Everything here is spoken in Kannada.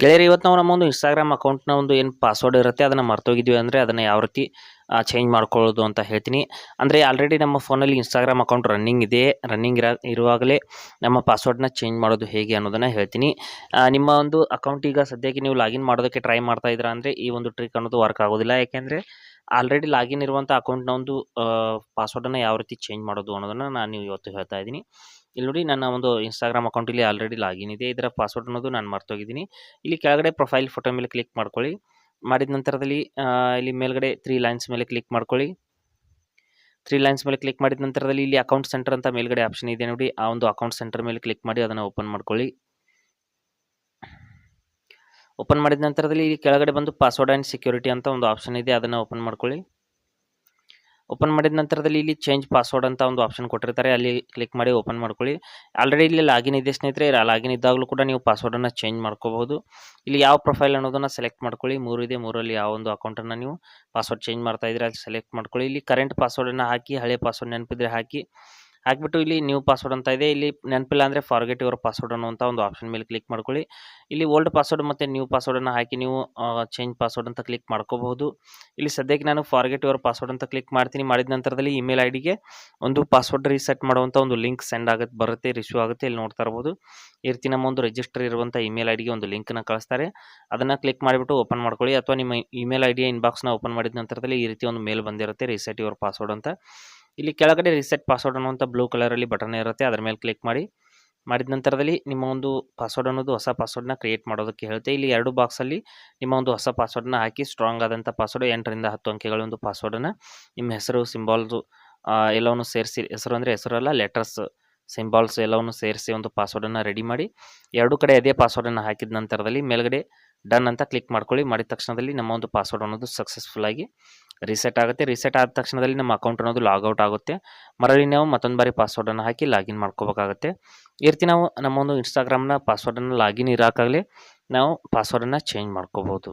ಗೆಳೆಯರು, ಇವತ್ತು ನಾವು ನಮ್ಮ ಒಂದು ಇನ್ಸ್ಟಾಗ್ರಾಮ್ ಅಕೌಂಟ್ನ ಒಂದು ಏನು ಪಾಸ್ವರ್ಡ್ ಇರುತ್ತೆ, ಅದನ್ನು ಮರ್ತೋಗಿದ್ವಿ ಅಂದರೆ ಅದನ್ನು ಯಾವ ರೀತಿ ಚೇಂಜ್ ಮಾಡ್ಕೊಳ್ಳೋದು ಅಂತ ಹೇಳ್ತೀನಿ. ಅಂದರೆ ಆಲ್ರೆಡಿ ನಮ್ಮ ಫೋನಲ್ಲಿ ಇನ್ಸ್ಟಾಗ್ರಾಮ್ ಅಕೌಂಟ್ ರನ್ನಿಂಗ್ ಇದೆ. ರನ್ನಿಂಗ್ ಇರ, ಇರುವಾಗಲೇ ನಮ್ಮ ಪಾಸ್ವರ್ಡ್ನ ಚೇಂಜ್ ಮಾಡೋದು ಹೇಗೆ ಅನ್ನೋದನ್ನು ಹೇಳ್ತೀನಿ. ನಿಮ್ಮ ಒಂದು ಅಕೌಂಟ್ ಈಗ ಸದ್ಯಕ್ಕೆ ನೀವು ಲಾಗಿನ್ ಮಾಡೋದಕ್ಕೆ ಟ್ರೈ ಮಾಡ್ತಾ ಇದ್ದೀರಾ ಅಂದರೆ ಈ ಒಂದು ಟ್ರಿಕ್ ಅನ್ನೋದು ವರ್ಕ್ ಆಗೋದಿಲ್ಲ. ಯಾಕೆಂದರೆ ಆಲ್ರೆಡಿ ಲಾಗಿನ್ ಇರುವಂಥ ಅಕೌಂಟ್ನ ಒಂದು ಪಾಸ್ವರ್ಡನ್ನು ಯಾವ ರೀತಿ ಚೇಂಜ್ ಮಾಡೋದು ಅನ್ನೋದನ್ನು ನಾನು ಇವತ್ತು ಹೇಳ್ತಾ ಇದ್ದೀನಿ. ಇಲ್ಲಿ ನೋಡಿ ನನ್ನ ಒಂದು ಇನ್ಸ್ಟಾಗ್ರಾಮ್ ಅಕೌಂಟ್ ಇಲ್ಲಿ ಆಲ್ರೆಡಿ ಲಾಗಿನ್ ಇದೆ. ಇದರ ಪಾಸ್ವರ್ಡ್ ಅನ್ನೋದು ನಾನು ಮರ್ತೋಗಿದ್ದೀನಿ. ಇಲ್ಲಿ ಕೆಳಗಡೆ ಪ್ರೊಫೈಲ್ ಫೋಟೋ ಮೇಲೆ ಕ್ಲಿಕ್ ಮಾಡ್ಕೊಳ್ಳಿ. ಮಾಡಿದ ನಂತರದಲ್ಲಿ ಇಲ್ಲಿ ಮೇಲ್ಗಡೆ ತ್ರೀ ಲೈನ್ಸ್ ಮೇಲೆ ಕ್ಲಿಕ್ ಮಾಡ್ಕೊಳ್ಳಿ. ತ್ರೀ ಲೈನ್ಸ್ ಮೇಲೆ ಕ್ಲಿಕ್ ಮಾಡಿದ ನಂತರದಲ್ಲಿ ಇಲ್ಲಿ ಅಕೌಂಟ್ ಸೆಂಟರ್ ಅಂತ ಮೇಲ್ಗಡೆ ಆಪ್ಷನ್ ಇದೆ ನೋಡಿ. ಆ ಒಂದು ಅಕೌಂಟ್ ಸೆಂಟರ್ ಮೇಲೆ ಕ್ಲಿಕ್ ಮಾಡಿ ಅದನ್ನು ಓಪನ್ ಮಾಡ್ಕೊಳ್ಳಿ. ಓಪನ್ ಮಾಡಿದ ನಂತರದಲ್ಲಿ ಇಲ್ಲಿ ಕೆಳಗಡೆ ಬಂದು ಪಾಸ್ವರ್ಡ್ ಆ್ಯಂಡ್ ಸೆಕ್ಯೂರಿಟಿ ಅಂತ ಒಂದು ಆಪ್ಷನ್ ಇದೆ. ಅದನ್ನು ಓಪನ್ ಮಾಡ್ಕೊಳ್ಳಿ. ಓಪನ್ ಮಾಡಿದ ನಂತರದಲ್ಲಿ ಇಲ್ಲಿ ಚೇಂಜ್ ಪಾಸ್ವರ್ಡ್ ಅಂತ ಒಂದು ಆಪ್ಷನ್ ಕೊಟ್ಟಿರ್ತಾರೆ. ಅಲ್ಲಿ ಕ್ಲಿಕ್ ಮಾಡಿ ಓಪನ್ ಮಾಡ್ಕೊಳ್ಳಿ. ಆಲ್ರೆಡಿ ಇಲ್ಲಿ ಲಾಗಿನ್ ಇದೆ ಸ್ನೇಹಿತರೆ. ಲಾಗಿನ್ ಇದ್ದಾಗಲೂ ಕೂಡ ನೀವು ಪಾಸ್ವರ್ಡನ್ನು ಚೇಂಜ್ ಮಾಡ್ಕೋಬಹುದು. ಇಲ್ಲಿ ಯಾವ ಪ್ರೊಫೈಲ್ ಅನ್ನೋದನ್ನು ಸೆಲೆಕ್ಟ್ ಮಾಡ್ಕೊಳ್ಳಿ. ಮೂರು ಇದೆ. ಮೂರಲ್ಲಿ ಯಾವ ಒಂದು ಅಕೌಂಟನ್ನು ನೀವು ಪಾಸ್ವರ್ಡ್ ಚೇಂಜ್ ಮಾಡ್ತಾ ಇದ್ರೆ ಅಲ್ಲಿ ಸೆಲೆಕ್ಟ್ ಮಾಡ್ಕೊಳ್ಳಿ. ಇಲ್ಲಿ ಕರೆಂಟ್ ಪಾಸ್ವರ್ಡನ್ನು ಹಾಕಿ, ಹಳೆ ಪಾಸ್ವರ್ಡ್ ನೆನಪಿದ್ರೆ ಹಾಕಿ. ಹಾಕ್ಬಿಟ್ಟು ಇಲ್ಲಿ ನ್ಯೂ ಪಾಸ್ವರ್ಡ್ ಅಂತ ಇದೆ. ಇಲ್ಲಿ ನೆನಪಿಲ್ಲ ಅಂದರೆ ಫಾರ್ಗೆಟ್ ಯುವರ್ ಪಾಸ್ವರ್ಡ್ ಅನ್ನುವಂಥ ಒಂದು ಆಪ್ಷನ್ ಮೇಲೆ ಕ್ಲಿಕ್ ಮಾಡ್ಕೊಳ್ಳಿ. ಇಲ್ಲಿ ಓಲ್ಡ್ ಪಾಸ್ವರ್ಡ್ ಮತ್ತು ನ್ಯೂ ಪಾಸ್ವರ್ಡನ್ನು ಹಾಕಿ ನೀವು ಚೇಂಜ್ ಪಾಸ್ವರ್ಡ್ ಅಂತ ಕ್ಲಿಕ್ ಮಾಡ್ಕೋಬಹುದು. ಇಲ್ಲಿ ಸದ್ಯಕ್ಕೆ ನಾನು ಫಾರ್ಗೆಟ್ ಯುವರ್ ಪಾಸ್ವರ್ಡ್ ಅಂತ ಕ್ಲಿಕ್ ಮಾಡ್ತೀನಿ. ಮಾಡಿದ ನಂತರದಲ್ಲಿ ಇಮೇಲ್ ಐ ಡಿಗೆ ಒಂದು ಪಾಸ್ವರ್ಡ್ ರೀಸೆಟ್ ಮಾಡುವಂಥ ಒಂದು ಲಿಂಕ್ ಸೆಂಡ್ ಆಗುತ್ತೆ, ಬರುತ್ತೆ ರಿಸೀವ್ ಆಗುತ್ತೆ. ಇಲ್ಲಿ ನೋಡ್ತಾ ಇರ್ಬೋದು. ಈ ರೀತಿ ನಮ್ಮ ಒಂದು ರಿಜಿಸ್ಟರ್ ಇರುವಂಥ ಇಮೇಲ್ ಐ ಡಿಗೆ ಒಂದು ಲಿಂಕನ್ನು ಕಳಿಸ್ತಾರೆ. ಅದನ್ನು ಕ್ಲಿಕ್ ಮಾಡಿಬಿಟ್ಟು ಓಪನ್ ಮಾಡ್ಕೊಳ್ಳಿ. ಅಥವಾ ನಿಮ್ಮ ಇಮೇಲ್ ಐ ಡಿಯ ಇನ್ಬಾಕ್ಸ್ನ ಓಪನ್ ಮಾಡಿದ ನಂತರದಲ್ಲಿ ಈ ರೀತಿ ಒಂದು ಮೇಲ್ ಬಂದಿರುತ್ತೆ ರೀಸೆಟ್ ಯುವರ್ ಪಾಸ್ವರ್ಡ್ ಅಂತ. ಇಲ್ಲಿ ಕೆಳಗಡೆ ರಿಸೆಟ್ ಪಾಸ್ವರ್ಡ್ ಅನ್ನುವಂಥ ಬ್ಲೂ ಕಲರಲ್ಲಿ ಬಟನ್ ಇರುತ್ತೆ, ಅದರ ಮೇಲೆ ಕ್ಲಿಕ್ ಮಾಡಿ. ಮಾಡಿದ ನಂತರದಲ್ಲಿ ನಿಮ್ಮ ಒಂದು ಪಾಸ್ವರ್ಡ್ ಅನ್ನೋದು ಹೊಸ ಪಾಸ್ವರ್ಡ್ನ ಕ್ರಿಯೇಟ್ ಮಾಡೋದಕ್ಕೆ ಹೇಳುತ್ತೆ. ಇಲ್ಲಿ ಎರಡು ಬಾಕ್ಸಲ್ಲಿ ನಿಮ್ಮ ಒಂದು ಹೊಸ ಪಾಸ್ವರ್ಡ್ನ ಹಾಕಿ ಸ್ಟ್ರಾಂಗ್ ಆದಂಥ ಪಾಸ್ವರ್ಡ್ ಎಂಟರಿಂದ ಹತ್ತು ಅಂಕೆಗಳ ಒಂದು ಪಾಸ್ವರ್ಡನ್ನು ನಿಮ್ಮ ಹೆಸರು ಸಿಂಬಾಲ್ಸು ಎಲ್ಲವನ್ನು ಸೇರಿಸಿ, ಹೆಸರು ಅಂದರೆ ಹೆಸರಲ್ಲ ಲೆಟರ್ಸ್ ಸಿಂಬಾಲ್ಸ್ ಎಲ್ಲವನ್ನು ಸೇರಿಸಿ ಒಂದು ಪಾಸ್ವರ್ಡನ್ನು ರೆಡಿ ಮಾಡಿ. ಎರಡು ಕಡೆ ಅದೇ ಪಾಸ್ವರ್ಡನ್ನು ಹಾಕಿದ ನಂತರದಲ್ಲಿ ಮೇಲ್ಗಡೆ ಡನ್ ಅಂತ ಕ್ಲಿಕ್ ಮಾಡ್ಕೊಳ್ಳಿ. ಮಾಡಿದ ತಕ್ಷಣದಲ್ಲಿ ನಮ್ಮ ಒಂದು ಪಾಸ್ವರ್ಡ್ ಅನ್ನೋದು ಸಕ್ಸಸ್ಫುಲ್ ಆಗಿ ರೀಸೆಟ್ ಆಗುತ್ತೆ. ರೀಸೆಟ್ ಆದ ತಕ್ಷಣದಲ್ಲಿ ನಮ್ಮ ಅಕೌಂಟ್ ಅನ್ನೋದು ಲಾಗೌಟ್ ಆಗುತ್ತೆ. ಮರಳಿ ನಾವು ಮತ್ತೊಂದು ಬಾರಿ ಪಾಸ್ವರ್ಡನ್ನು ಹಾಕಿ ಲಾಗಿನ್ ಮಾಡ್ಕೋಬೇಕಾಗುತ್ತೆ. ಈ ರೀತಿ ನಾವು ನಮ್ಮ ಒಂದು ಇನ್ಸ್ಟಾಗ್ರಾಮ್ನ ಪಾಸ್ವರ್ಡನ್ನು ಲಾಗಿನ್ ಇರೋಕ್ಕಾಗಲಿ ನಾವು ಪಾಸ್ವರ್ಡನ್ನು ಚೇಂಜ್ ಮಾಡ್ಕೋಬೋದು.